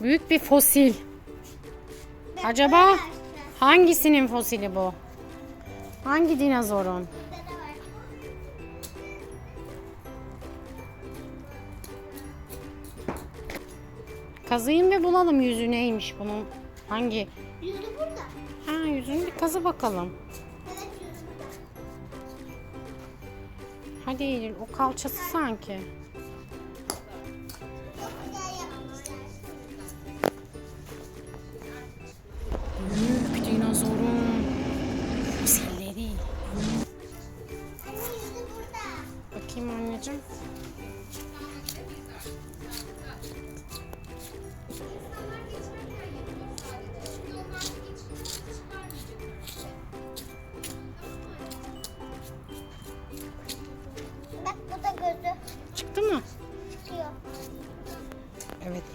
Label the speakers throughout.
Speaker 1: Büyük bir fosil. Acaba hangisinin fosili bu? Hangi dinozorun? Kazıyım ve bulalım yüzü neymiş bunun. Hangi?
Speaker 2: Yüzü burada.
Speaker 1: Ha yüzünü bir kazı bakalım.
Speaker 2: Evet yüzü burada.
Speaker 1: Hadi Eylül o kalçası sanki.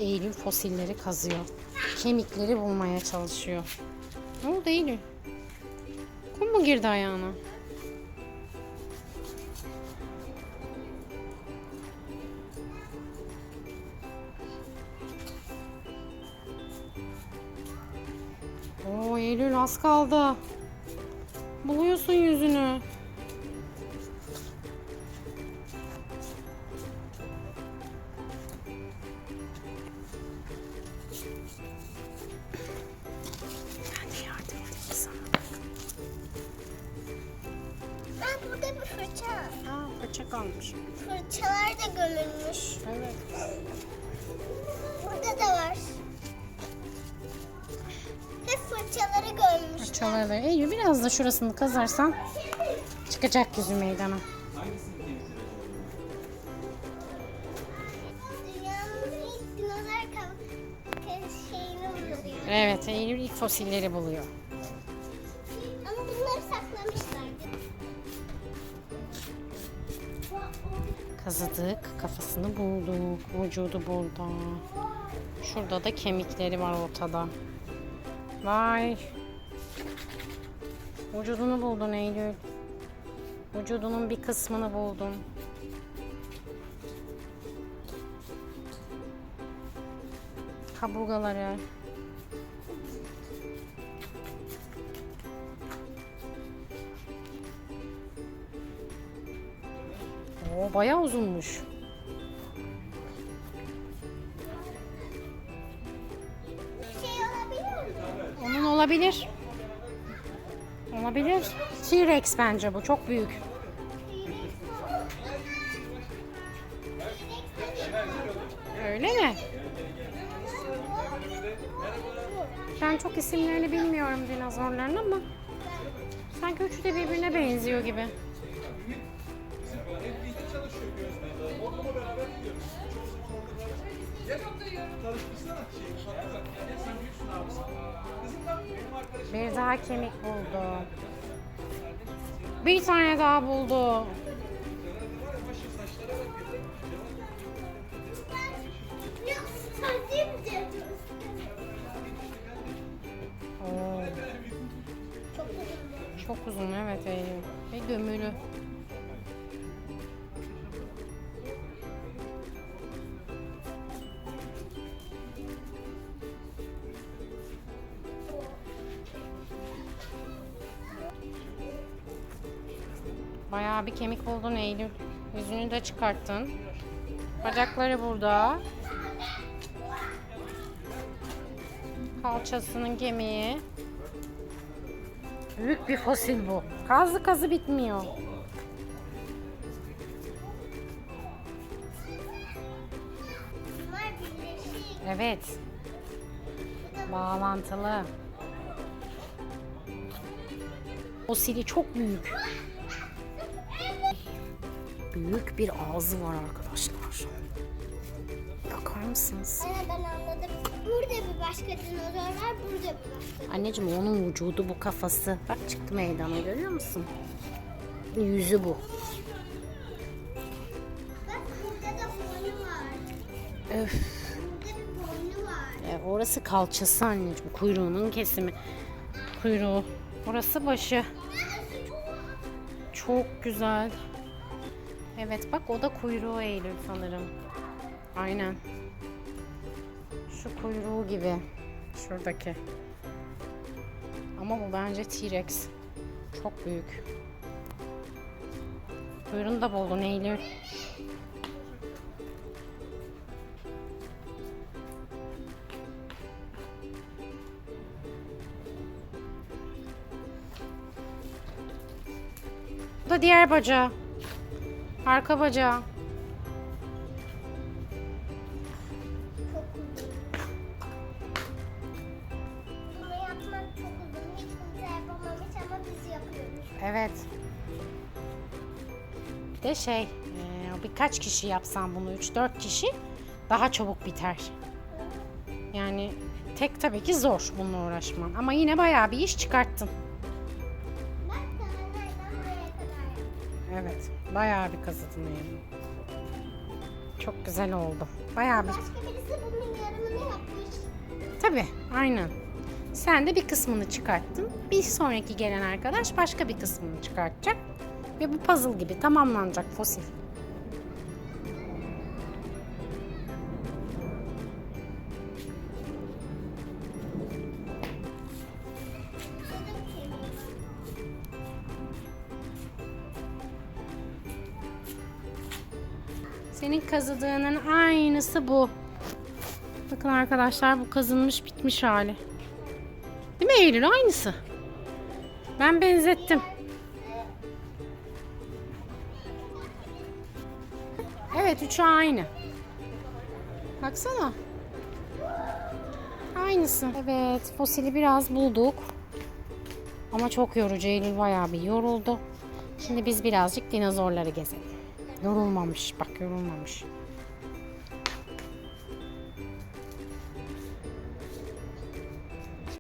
Speaker 1: Eylül fosilleri kazıyor. Kemikleri bulmaya çalışıyor. Ne oldu Eylül? Kum mu girdi ayağına? Oo Eylül az kaldı. Buluyorsun yüzünü. Aa fırça kalmış.
Speaker 2: Fırçalar da gömülmüş.
Speaker 1: Evet.
Speaker 2: Burada da var. Hep fırçaları gömmüşler.
Speaker 1: Fırçaları. Eylül biraz da şurasını kazarsan çıkacak yüzü meydana. Evet Eylül ilk fosilleri buluyor. Kazıdık, kafasını bulduk, vücudu burada. Şurada da kemikleri var ortada. Vay. Vücudunu buldun Eylül. Vücudunun bir kısmını buldun. Kaburgaları. Oo, bayağı uzunmuş.
Speaker 2: Şey olabilir mi?
Speaker 1: Onun olabilir. Olabilir. T-Rex bence bu. Çok büyük. Öyle mi? Ben çok isimlerini bilmiyorum dinozorların ama sanki üçü de birbirine benziyor gibi. Bir daha kemik buldu. Bir tane daha buldu.
Speaker 2: Çok uzun
Speaker 1: evet Eylül. Ve gömülü. Bayağı bir kemik buldun Eylül. Yüzünü de çıkarttın. Bacakları burada. Kalçasının kemiği. Büyük bir fosil bu. Kazı kazı bitmiyor. Evet. Bağlantılı. Fosili çok büyük. Büyük bir ağzı var arkadaşlar. Bakar mısınız?
Speaker 2: Anne ben anladım. Burada bir başka dinozor var, burada bir başka.
Speaker 1: Anneciğim onun vücudu bu kafası. Bak çıktı meydana görüyor musun? Yüzü bu.
Speaker 2: Bak burada da boynu var.
Speaker 1: Öf.
Speaker 2: Burada bir boynu var.
Speaker 1: E, orası kalçası anneciğim. Kuyruğunun kesimi. Kuyruğu. Orası başı. Çok güzel. Evet bak o da kuyruğu Eylül sanırım. Aynen. Şu kuyruğu gibi. Şuradaki. Ama bu bence T-Rex. Çok büyük. Kuyruğunu da buldun Eylül. Bu da diğer bacağı. Arka bacağı.
Speaker 2: Çok uzun. Bunu yapmak çok uzun. Hiç kimse yapamamış ama biz yapıyoruz.
Speaker 1: Evet. Bir de şey, e, birkaç kişi yapsan bunu 3-4 kişi daha çabuk biter. Yani tek tabii ki zor bununla uğraşman. Ama yine bayağı bir iş çıkarttın.
Speaker 2: Bak daha nereden buraya kadar yaptım.
Speaker 1: Evet, bayağı bir kazıdın yani. Çok güzel oldu. Bayağı bir.
Speaker 2: Başka birisi bunun yarımını yapmış.
Speaker 1: Tabii, aynen. Sen de bir kısmını çıkarttın. Bir sonraki gelen arkadaş başka bir kısmını çıkartacak. Ve bu puzzle gibi tamamlanacak fosil. Senin kazıdığının aynısı bu. Bakın arkadaşlar bu kazınmış bitmiş hali. Değil mi Eylül? Aynısı. Ben benzettim. Evet üçü aynı. Baksana. Aynısı. Evet fosili biraz bulduk. Ama çok yorucu. Eylül bayağı bir yoruldu. Şimdi biz birazcık dinozorları gezelim. Yorulmamış. Bak yorulmamış.